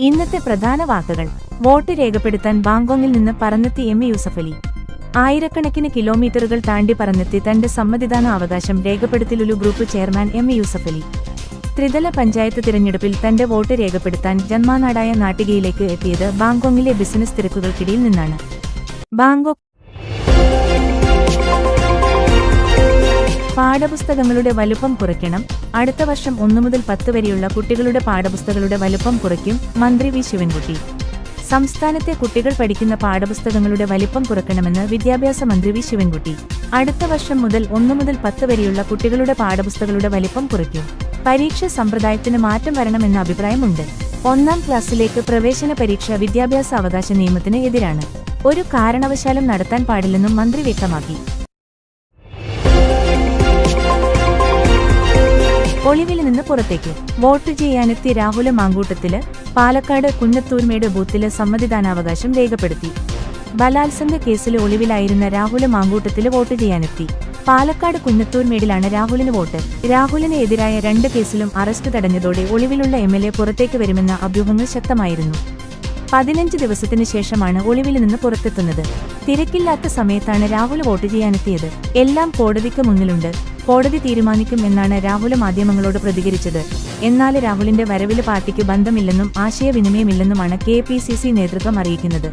ഇന്നത്തെ പ്രധാന വാർത്തകൾ വോട്ട് രേഖപ്പെടുത്താൻ ബാങ്കോങ്ങിൽ നിന്ന് പറന്നെത്തി എം. യൂസഫ് അലി. ആയിരക്കണക്കിന് കിലോമീറ്ററുകൾ താണ്ടി പറന്നെത്തി തന്റെ സമ്മതിദാന അവകാശം രേഖപ്പെടുത്തലുലു group chairman M. Yusuf Ali. ത്രിതല പഞ്ചായത്ത് തിരഞ്ഞെടുപ്പിൽ തന്റെ വോട്ട് രേഖപ്പെടുത്താൻ ജന്മാനാടായ നാട്ടികയിലേക്ക് എത്തിയത് ബാങ്കോങ്ങിലെ ബിസിനസ് തിരക്കുകൾക്കിടയിൽ നിന്നാണ്. ബാങ്കോക്ക് പാഠപുസ്തകങ്ങളുടെ വലുപ്പം കുറയ്ക്കണം. അടുത്ത വർഷം ഒന്നു മുതൽ പത്ത് വരെയുള്ള കുട്ടികളുടെ പാഠപുസ്തകങ്ങളുടെ വലുപ്പം കുറയ്ക്കും മന്ത്രി വി. ശിവൻകുട്ടി. സംസ്ഥാനത്തെ കുട്ടികൾ പഠിക്കുന്ന പാഠപുസ്തകങ്ങളുടെ വലിപ്പം കുറയ്ക്കണമെന്ന് വിദ്യാഭ്യാസ മന്ത്രി വി. ശിവൻകുട്ടി. അടുത്ത വർഷം മുതൽ ഒന്നു മുതൽ പത്ത് വരെയുള്ള കുട്ടികളുടെ പാഠപുസ്തകങ്ങളുടെ വലിപ്പം കുറയ്ക്കും. പരീക്ഷ സമ്പ്രദായത്തിന് മാറ്റം വരണമെന്ന അഭിപ്രായമുണ്ട്. ഒന്നാം ക്ലാസ്സിലേക്ക് പ്രവേശന പരീക്ഷ വിദ്യാഭ്യാസ അവകാശ നിയമത്തിന് എതിരാണ്. ഒരു കാരണവശാലും നടത്താൻ പാടില്ലെന്നും മന്ത്രി വ്യക്തമാക്കി. ഒളിവിൽ നിന്ന് പുറത്തേക്ക്. വോട്ട് ചെയ്യാനെത്തിയ രാഹുല മാങ്കൂട്ടത്തിൽ പാലക്കാട് കുന്നത്തൂർമയുടെ ബൂത്തിൽ സമ്മതിദാനാവകാശം രേഖപ്പെടുത്തി. ബലാത്സംഗ കേസിൽ ഒളിവിലായിരുന്ന രാഹുല മാങ്കൂട്ടത്തിൽ വോട്ട് ചെയ്യാനെത്തി. പാലക്കാട് കുന്നത്തൂർമേടിലാണ് രാഹുലിന് വോട്ട്. രാഹുലിന് എതിരായ രണ്ട് കേസിലും അറസ്റ്റ് തടഞ്ഞതോടെ ഒളിവിലുള്ള എം എൽ എ പുറത്തേക്ക് വരുമെന്ന അഭ്യൂഹങ്ങൾ ശക്തമായിരുന്നു. പതിനഞ്ച് ദിവസത്തിന് ശേഷമാണ് ഒളിവിൽ നിന്ന് പുറത്തെത്തുന്നത്. തിരക്കില്ലാത്ത സമയത്താണ് രാഹുൽ വോട്ട് ചെയ്യാനെത്തിയത്. എല്ലാം കോടതിക്ക് മുന്നിലുണ്ട്. കോടതി തീരുമാനിക്കും എന്നാണ് രാഹുൽ മാധ്യമങ്ങളോട് പ്രതികരിച്ചത്. എന്നാൽ രാഹുലിന്റെ വരവിൽ പാർട്ടിക്ക് ബന്ധമില്ലെന്നും ആശയവിനിമയമില്ലെന്നുമാണ് കെ പി സി സി നേതൃത്വം അറിയിക്കുന്നത്.